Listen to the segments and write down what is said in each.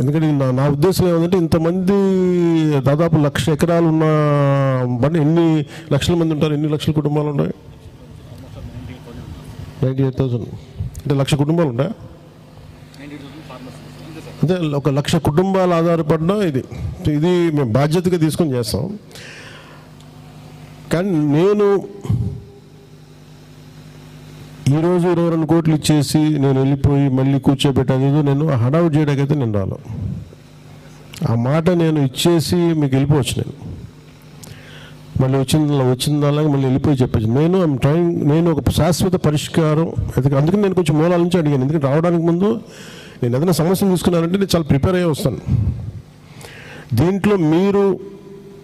ఎందుకంటే నా నా ఉద్దేశం ఏమంటే ఇంతమంది దాదాపు లక్ష ఎకరాలు ఉన్న బండి ఎన్ని లక్షల మంది ఉంటారు? ఎన్ని లక్షల కుటుంబాలు ఉన్నాయి? Ninety eight thousand. అంటే లక్ష కుటుంబాలు ఉంటాయి? అంటే ఒక లక్ష కుటుంబాలు ఆధారపడిన ఇది. ఇది మేము బాధ్యతగా తీసుకొని చేస్తాం. కానీ నేను ఈరోజు ఇరవై రెండు కోట్లు ఇచ్చేసి నేను వెళ్ళిపోయి మళ్ళీ కూర్చోబెట్టాను నేను హడావుడ్ చేయడానికైతే నేను రాను. ఆ మాట నేను ఇచ్చేసి మీకు వెళ్ళిపోవచ్చు నేను. మళ్ళీ వచ్చింది దానిలాగా మళ్ళీ వెళ్ళిపోయి చెప్పచ్చు. నేను ఐమ్ ట్రైంగ్ నేను ఒక శాశ్వత పరిష్కారం ఎందుకంటే అందుకని నేను కొంచెం మూలాల నుంచి అడిగాను. ఎందుకంటే రావడానికి ముందు నేను ఏదైనా సమస్యలు తీసుకున్నానంటే నేను చాలా ప్రిపేర్ అయ్యి వస్తాను. దీంట్లో మీరు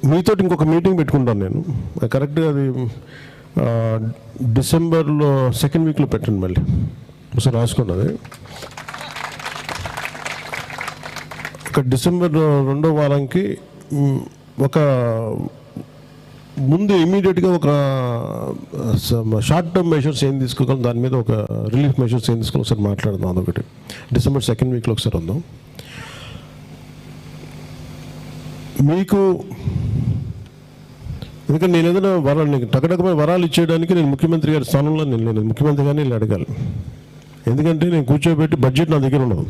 మీతో ఇంకొక మీటింగ్ పెట్టుకుంటాను నేను. కరెక్ట్గా అది డిసెంబర్లో సెకండ్ వీక్లో పెట్టండి మళ్ళీ. ఒకసారి రాసుకున్నది. ఒక డిసెంబర్ రెండో వారంకి ఒక ముందు ఇమీడియట్గా ఒక షార్ట్ టర్మ్ మెషర్స్ ఏం తీసుకోగలం దాని మీద ఒక రిలీఫ్ మెషర్స్ ఏం తీసుకోవాలి ఒకసారి మాట్లాడదాం అదొకటి. డిసెంబర్ సెకండ్ వీక్లో ఒకసారి ఉందాం మీకు ఎందుకంటే నేను ఏదైనా వరాలు నీకు టకటకమైన వరాలు ఇచ్చేయడానికి నేను ముఖ్యమంత్రి గారి స్థానంలో నేను లేను. ముఖ్యమంత్రి గారిని వెళ్ళి అడగాలి. ఎందుకంటే నేను కూర్చోబెట్టి బడ్జెట్ నా దగ్గర ఉండదు.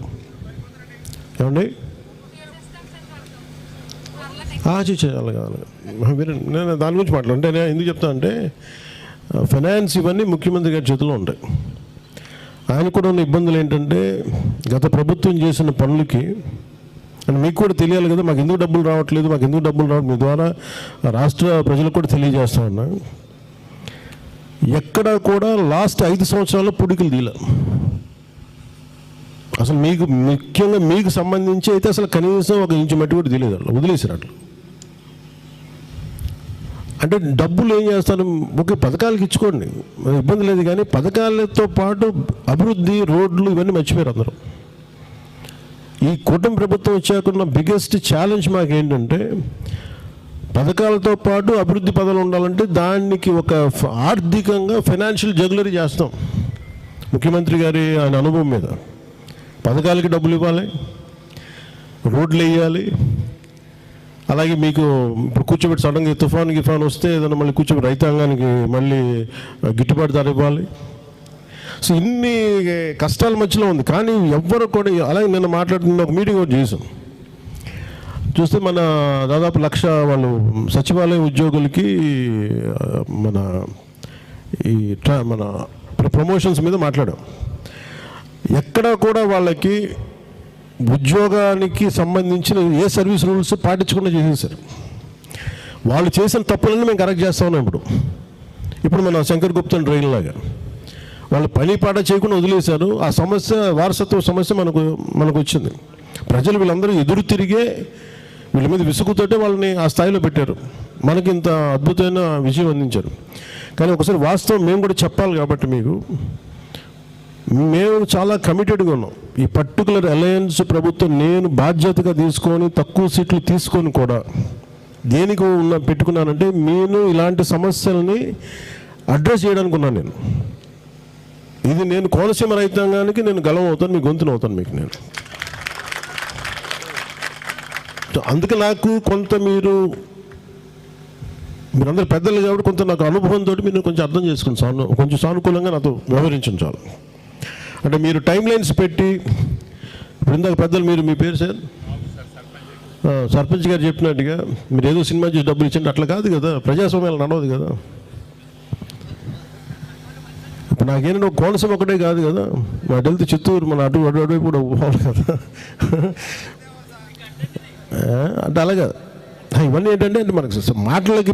ఏమండి? చేయాలి కావాలి నేను దాని గురించి మాట్లాడు అంటే నేను ఎందుకు చెప్తా అంటే ఫైనాన్స్ ఇవన్నీ ముఖ్యమంత్రి గారి చేతిలో ఉంటాయి. ఆయన కూడా ఉన్న ఇబ్బందులు ఏంటంటే గత ప్రభుత్వం చేసిన పనులకి అండ్ మీకు కూడా తెలియాలి కదా మాకు ఎందుకు డబ్బులు రావట్లేదు మాకు ఎందుకు డబ్బులు రావట్లేదు. మీ ద్వారా రాష్ట్ర ప్రజలకు కూడా తెలియజేస్తా ఉన్నా. ఎక్కడ కూడా లాస్ట్ ఐదు సంవత్సరాల్లో పుడికలు తీల అసలు మీకు ముఖ్యంగా మీకు సంబంధించి అయితే అసలు కనీసం ఒక ఇంచు మట్టి కూడా తెలియదు అట్లా వదిలేసారు అట్లా అంటే డబ్బులు ఏం చేస్తారు? ఒకే పథకాలకి ఇచ్చుకోండి. ఇబ్బంది లేదు కానీ పథకాలతో పాటు అభివృద్ధి రోడ్లు ఇవన్నీ మర్చిపోయారు అందరూ. ఈ కూటమి ప్రభుత్వం వచ్చాకున్న బిగ్గెస్ట్ ఛాలెంజ్ మాకు ఏంటంటే పథకాలతో పాటు అభివృద్ధి పదాలు ఉండాలంటే దానికి ఒక ఆర్థికంగా ఫైనాన్షియల్ జగులరీ చేస్తాం. ముఖ్యమంత్రి గారి ఆయన అనుభవం మీద. పథకాలకి డబ్బులు ఇవ్వాలి రోడ్లు వేయాలి అలాగే మీకు ఇప్పుడు కూర్చోబెట్టి సడన్గా తుఫాన్ గిఫాన్ వస్తే ఏదైనా మళ్ళీ కూర్చోబెట్టి రైతాంగానికి మళ్ళీ గిట్టుబాటు ధర ఇవ్వాలి. సో ఇన్ని కష్టాల మధ్యలో ఉంది. కానీ ఎవ్వరు కూడా అలాగే నిన్న మాట్లాడుతున్న ఒక మీటింగ్ ఒకటి చేసాం చూస్తే మన దాదాపు లక్ష వాళ్ళు సచివాలయ ఉద్యోగులకి మన ఈ ట్రా మన ప్రమోషన్స్ మీద మాట్లాడాం. ఎక్కడ కూడా వాళ్ళకి ఉద్యోగానికి సంబంధించిన ఏ సర్వీస్ రూల్స్ పాటించకుండా చేసేసారు వాళ్ళు చేసిన తప్పులన్నీ మేము కరెక్ట్ చేస్తా ఉన్నాం ఇప్పుడు. ఇప్పుడు మన శంకర్ గుప్తన్ ట్రైన్ లాగా. వాళ్ళు పని పాట చేయకుండా వదిలేశారు. ఆ సమస్య వారసత్వ సమస్య మనకు మనకు వచ్చింది ప్రజలు వీళ్ళందరూ ఎదురు తిరిగే వీళ్ళ మీద విసుగుతోటే వాళ్ళని ఆ స్థాయిలో పెట్టారు. మనకి ఇంత అద్భుతమైన విజయం అందించారు. కానీ ఒకసారి వాస్తవం మేము కూడా చెప్పాలి కాబట్టి మీకు. మేము చాలా కమిటెడ్గా ఉన్నాం. ఈ పర్టికులర్ అలయన్స్ ప్రభుత్వం నేను బాధ్యతగా తీసుకొని తక్కువ సీట్లు తీసుకొని కూడా దేనికి ఉన్న పెట్టుకున్నానంటే నేను ఇలాంటి సమస్యల్ని అడ్రస్ చేయడానికి ఉన్నాను నేను. ఇది నేను కోనసీమ రైతాంగానికి నేను గలం అవుతాను మీ గొంతును అవుతాను మీకు నేను. అందుకే నాకు కొంత మీరు మీరందరూ పెద్దలు కాబట్టి కొంత నాకు అనుభవంతో మీరు కొంచెం అర్థం చేసుకుని సాను కొంచెం సానుకూలంగా నాతో వ్యవహరించండి చాలు. అంటే మీరు టైం లైన్స్ పెట్టి ఇప్పుడు ఇందాక పెద్దలు మీరు మీ పేరు సార్? సర్పంచ్ గారు చెప్పినట్టుగా మీరు ఏదో సినిమా చూసి డబ్బులు ఇచ్చండి అట్లా కాదు కదా ప్రజాస్వామ్యాలు నడవదు కదా. ఇప్పుడు నువ్వు కోనసీమ ఒకటే కాదు కదా. మా వెళ్తే చిత్తూరు మన అటు అటు అటువైపు కూడా పోవాలి కదా. అంటే అలాగా ఇవన్నీ ఏంటంటే అంటే మనకు మాటలకి